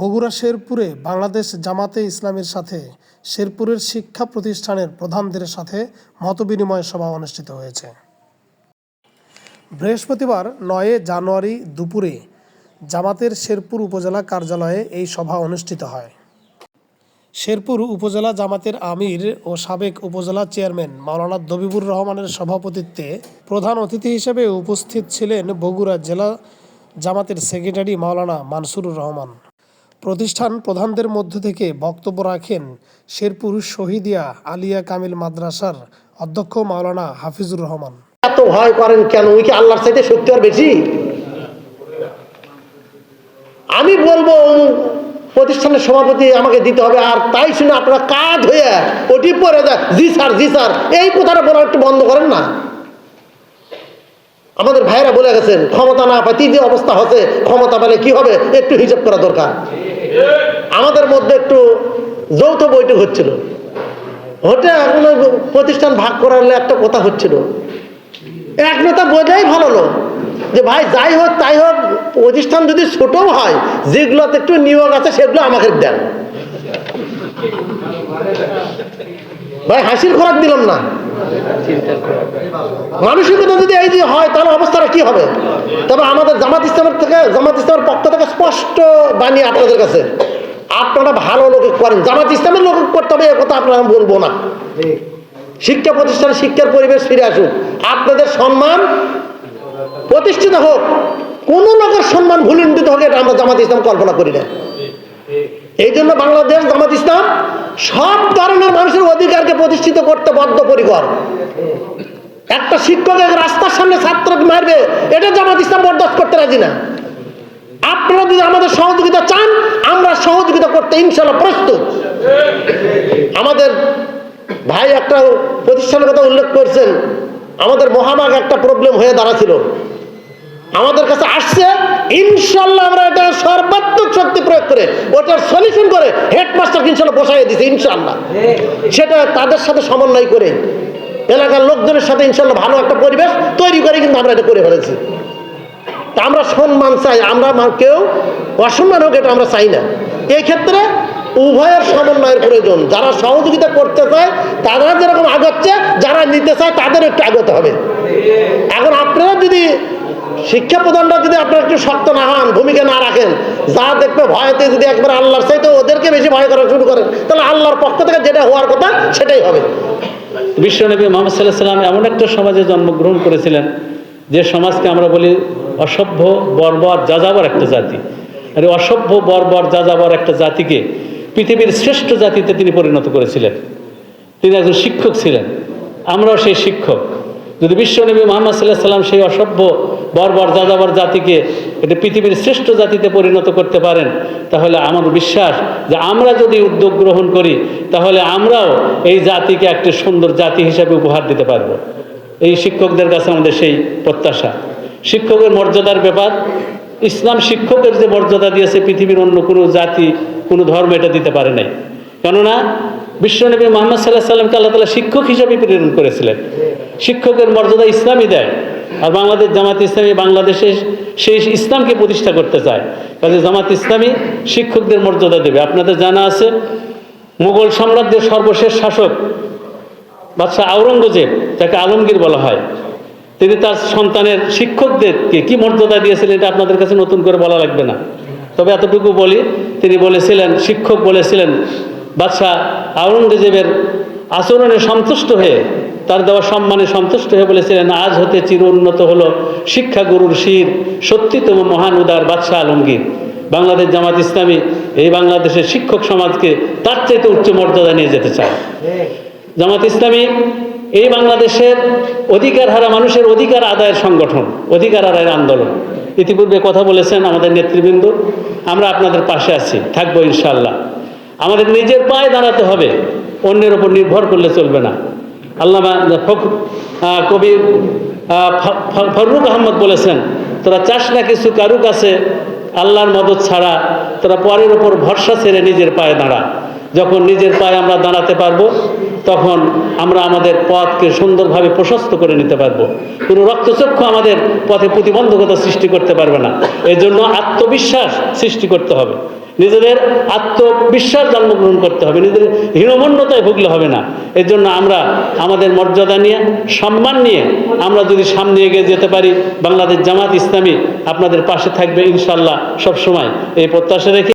বগুড়া শেরপুরে বাংলাদেশ জামাতে ইসলামীর সাথে শেরপুরের শিক্ষা প্রতিষ্ঠানের প্রধানদের সাথে মতবিনিময় সভা অনুষ্ঠিত হয়েছে। বৃহস্পতিবার নয় জানুয়ারি দুপুরে জামাতের শেরপুর উপজেলা কার্যালয়ে এই সভা অনুষ্ঠিত হয়। শেরপুর উপজেলা জামাতের আমির ও সাবেক উপজেলা চেয়ারম্যান মাওলানা দবিবুর রহমানের সভাপতিত্বে প্রধান অতিথি হিসেবে উপস্থিত ছিলেন বগুড়া জেলা জামাতের সেক্রেটারি মাওলানা মানসুরুর রহমান। প্রতিষ্ঠান প্রধানদের মধ্য থেকে বক্তব্য রাখেন শেরপুর শহীদিয়া আলিয়া কামিল মাদ্রাসার অধ্যক্ষ মাওলানা হাফিজুর রহমান। এত ভয় করেন কেন? ওই কি আল্লাহর চাইতে সত্যি আর বেশি? আমি বলব প্রতিষ্ঠানের সভাপতি আমাকে দিতে হবে, আর তাই শুনে আপনারা কাজ হয়ে ওটি পরে যায় জি স্যার জি স্যার, এই কথাটা বলা একটু বন্ধ করেন না। আমাদের ভাইরা বলে গেছেন, ক্ষমতা না পাই যে অবস্থা হচ্ছে, ক্ষমতা পেলে কি হবে, একটু হিসাব করা দরকার। আমাদের মধ্যে একটু যৌথ বৈঠক হচ্ছিল। ওটা কোনো প্রতিষ্ঠান ভাগ করার একটা কথা হচ্ছিল। এক নেতা বোঝাই ভালো লোক যে ভাই যাই হোক, তাই হোক, প্রতিষ্ঠান যদি ছোটও হয়, যেগুলোতে একটু নিয়োগ আছে, সেগুলো আমাকে দেন। ভাই, হাসির খোরাক দিলাম না। মানসিকতা যদি এই যে হয়, তাহলে অবস্থাটা কি হবে? তবে আমাদের জামাত ইসলামের থেকে, জামাত ইসলামের পক্ষ থেকে বাণী আপনাদের কাছে। আপনারা ভালো লোক করেন। জামাত ইসলামের লোক করতে হবে কথা আপনারা বলব না। শিক্ষা প্রতিষ্ঠানে শিক্ষার পরিবেশ ফিরে আসুক। আপনাদের সম্মান প্রতিষ্ঠিত হোক। কোন লোকের সম্মান ভুলুণ্ঠিত হোক এটা আমরা জামাত ইসলাম কল্পনা করি না। এই জন্য বাংলাদেশ জামাত ইসলাম সব ধরনের মানুষের অধিকারকে প্রতিষ্ঠিত করতে বদ্ধপরিকর। একটা শিক্ষক এক রাস্তার সামনে ছাত্রকে মারবে এটা জামাত ইসলাম বরদাস্ত করতে রাজি না। আপনারা যদি আমাদের সহযোগিতা চান, আমরা সহযোগিতা করতে ইনশাল্লাহ প্রস্তুত। আমাদের ভাই একটা প্রতিষ্ঠানের কথা উল্লেখ করছেন, আমাদের মহামাগ একটা প্রবলেম হয়ে দাঁড়াছিল। আমাদের কাছে আসছে ইনশাল্লাহ আমরা এটা সর্বাত্মক শক্তি প্রয়োগ করে, ওটার সলিউশন করে হেডমাস্টার ইনশাল্লাহ বসাই দিছে ইনশাল্লাহ সেটা তাদের সাথে সমন্বয় করে, এলাকার লোকজনের সাথে ইনশাল্লাহ ভালো একটা পরিবেশ তৈরি করে কিন্তু আমরা এটা করে ফেলেছি। তা আমরা সম্মান চাই, আমরা কেউ অসম্মান হোক এটা আমরা চাই না। এই ক্ষেত্রে উভয়ের সমন্বয়ের প্রয়োজন। যারা সহযোগিতা করতে চায়, তারা যেরকম আগাচ্ছে, যারা নিতে চায়, তাদের একটু আগতে হবে। এখন আপনারা যদি শিক্ষা প্রদানটা যদি আপনারা একটু শক্ত না হন, ভূমিকা না রাখেন, যা দেখবে ভয়তে যদি একবার আল্লাহর চাইতে ওদেরকে বেশি ভয় করা শুরু করেন, তাহলে আল্লাহর পক্ষ থেকে যেটা হওয়ার কথা সেটাই হবে। বিশ্বনবী মোহাম্মদ সাল্লাহ সাল্লাম এমন একটা সমাজে জন্মগ্রহণ করেছিলেন যে সমাজকে আমরা বলি অসভ্য, বর্বর, যাযাবর একটা জাতি। আর অসভ্য, বর্বর, যাযাবর একটা জাতিকে পৃথিবীর শ্রেষ্ঠ জাতিতে তিনি পরিণত করেছিলেন। তিনি একজন শিক্ষক ছিলেন। আমরাও সেই শিক্ষক। যদি বিশ্বনবী মোহাম্মদ সাল্লাহ সাল্লাম সেই অসভ্য, বর্বর, যাযাবর জাতিকে এটা পৃথিবীর শ্রেষ্ঠ জাতিতে পরিণত করতে পারেন, তাহলে আমার বিশ্বাস যে আমরা যদি উদ্যোগ গ্রহণ করি, তাহলে আমরাও এই জাতিকে একটি সুন্দর জাতি হিসাবে উপহার দিতে পারব। এই শিক্ষকদের কাছে আমাদের সেই প্রত্যাশা। শিক্ষকের মর্যাদার ব্যাপার, ইসলাম শিক্ষকের যে মর্যাদা দিয়েছে পৃথিবীর অন্য কোনো জাতি, কোনো ধর্ম এটা দিতে পারে নাই। কেননা, বিশ্বনবী মোহাম্মদ সাল্লাহ সাল্লামকে আল্লাহ তালা শিক্ষক হিসাবে প্রেরণ করেছিলেন। শিক্ষকের মর্যাদা ইসলামই দেয়। আর বাংলাদেশ, জামাত ইসলামী বাংলাদেশে সেই ইসলামকে প্রতিষ্ঠা করতে চায়। কাজে জামাত ইসলামী শিক্ষকদের মর্যাদা দেবে। আপনাদের জানা আছে, মুঘল সাম্রাজ্যের সর্বশেষ শাসক বাদশাহ আওরঙ্গজেব যাকে আলমগীর বলা হয়। তিনি তার সন্তানের শিক্ষকদেরকে কি মর্যাদা দিয়েছিলেন এটা আপনাদের কাছে নতুন করে বলা লাগবে না। তবে এতটুকু বলি, তিনি বলেছিলেন, শিক্ষক বলেছিলেন, বাদশাহ আওরঙ্গজেবের আচরণে সন্তুষ্ট হয়ে, তার দেওয়া সম্মানে সন্তুষ্ট হয়ে বলেছিলেন, আজ হতে চির উন্নত হলো শিক্ষা গুরুর শির, সত্যিতম মহান উদার বাদশাহ আলমগীর। বাংলাদেশ জামাত ইসলামী এই বাংলাদেশের শিক্ষক সমাজকে তার চাইতে উচ্চ মর্যাদা নিয়ে যেতে চায়। জামাত ইসলামী এই বাংলাদেশের অধিকার হারা মানুষের অধিকার আদায়ের সংগঠন অধিকার আদায়ের আন্দোলন। ইতিপূর্বে কথা বলেছেন আমাদের নেতৃবৃন্দ আমরা আপনাদের পাশে আছি থাকব ইনশাল্লাহ আমাদের নিজের পায়ে দাঁড়াতে হবে অন্যের ওপর নির্ভর করলে চলবে না। আল্লামা কবি আহ, ফ- ফ- ফররুক আহমদ বলেছেন তোরা চাস না কিছু কারু কাছে আল্লাহর মদত ছাড়া তোরা পরের ওপর ভরসা ছেড়ে নিজের পায়ে দাঁড়া। যখন নিজের পায়ে আমরা দাঁড়াতে পারব তখন আমরা আমাদের পথকে সুন্দরভাবে প্রশস্ত করে নিতে পারব। কোনো রক্তচক্ষু আমাদের পথে প্রতিবন্ধকতা সৃষ্টি করতে পারবে না। এই জন্য আত্মবিশ্বাস সৃষ্টি করতে হবে। নিজেদের আত্মবিশ্বাস জন্মগ্রহণ করতে হবে। নিজেদের হীনমন্যতায় ভুগলে হবে না। এর জন্য আমরা আমাদের মর্যাদা নিয়ে, সম্মান নিয়ে আমরা যদি সামনে এগিয়ে যেতে পারি, বাংলাদেশ জামাত ইসলামী আপনাদের পাশে থাকবে ইনশাল্লাহ সবসময়। এই প্রত্যাশা রেখে